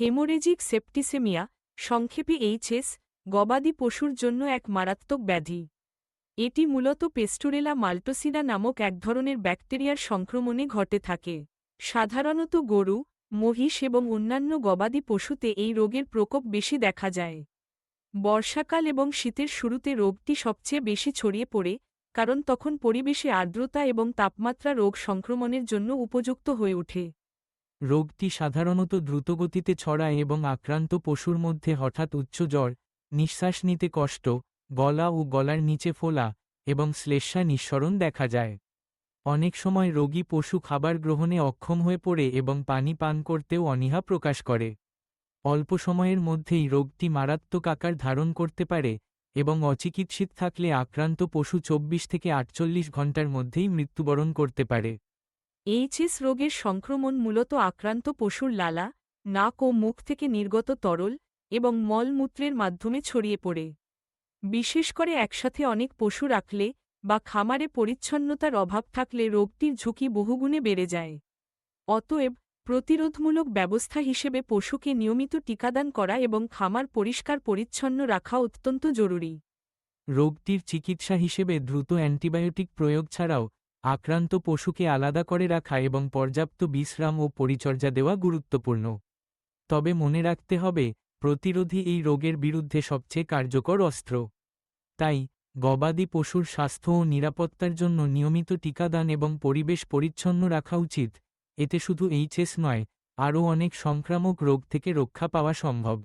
Haemorrhagic septicaemia, সংক্ষেপে HS, গবাদি পশুর জন্য এক মারাত্মক ব্যাধি। এটি মূলত পেস্টুরেলা মাল্টোসিডা নামক এক ধরনের ব্যাকটেরিয়ার সংক্রমণে ঘটে থাকে। সাধারণত গরু, মহিষ এবং অন্যান্য গবাদি পশুতে এই রোগের প্রকোপ বেশি দেখা যায়। বর্ষাকাল এবং শীতের শুরুতে রোগটি সবচেয়ে বেশি ছড়িয়ে পড়ে, কারণ তখন পরিবেশে আর্দ্রতা এবং তাপমাত্রা রোগ সংক্রমণের জন্য উপযুক্ত হয়ে ওঠে। রোগটি সাধারণত দ্রুতগতিতে ছড়ায় এবং আক্রান্ত পশুর মধ্যে হঠাৎ উচ্চ জ্বর, নিঃশ্বাস নিতে কষ্ট, গলা ও গলার নিচে ফোলা এবং শ্লেষ্মা নিঃসরণ দেখা যায়। অনেক সময় রোগী পশু খাবার গ্রহণে অক্ষম হয়ে পড়ে এবং পানি পান করতেও অনীহা প্রকাশ করে। অল্প সময়ের মধ্যেই রোগটি মারাত্মক আকার ধারণ করতে পারে এবং অচিকিৎসিত থাকলে আক্রান্ত পশু চব্বিশ থেকে আটচল্লিশ ঘণ্টার মধ্যেই মৃত্যুবরণ করতে পারে। এইচএস রোগের সংক্রমণ মূলত আক্রান্ত পশুর লালা, নাক ও মুখ থেকে নির্গত তরল এবং মলমূত্রের মাধ্যমে ছড়িয়ে পড়ে। বিশেষ করে একসাথে অনেক পশু রাখলে বা খামারে পরিচ্ছন্নতার অভাব থাকলে রোগটির ঝুঁকি বহুগুণে বেড়ে যায়। অতএব, প্রতিরোধমূলক ব্যবস্থা হিসেবে পশুকে নিয়মিত টিকাদান করা এবং খামার পরিষ্কার পরিচ্ছন্ন রাখা অত্যন্ত জরুরি। রোগটির চিকিৎসা হিসেবে দ্রুত অ্যান্টিবায়োটিক প্রয়োগ ছাড়াও আক্রান্ত পশুকে আলাদা করে রাখা এবং পর্যাপ্ত বিশ্রাম ও পরিচর্যা দেওয়া গুরুত্বপূর্ণ। তবে মনে রাখতে হবে, প্রতিরোধী এই রোগের বিরুদ্ধে সবচেয়ে কার্যকর অস্ত্র। তাই, গবাদি পশুর স্বাস্থ্য ও নিরাপত্তার জন্য নিয়মিত টিকাদান এবং পরিবেশ পরিচ্ছন্ন রাখা উচিত। এতে শুধু এইচএস নয়, আরও অনেক সংক্রামক রোগ থেকে রক্ষা পাওয়া সম্ভব।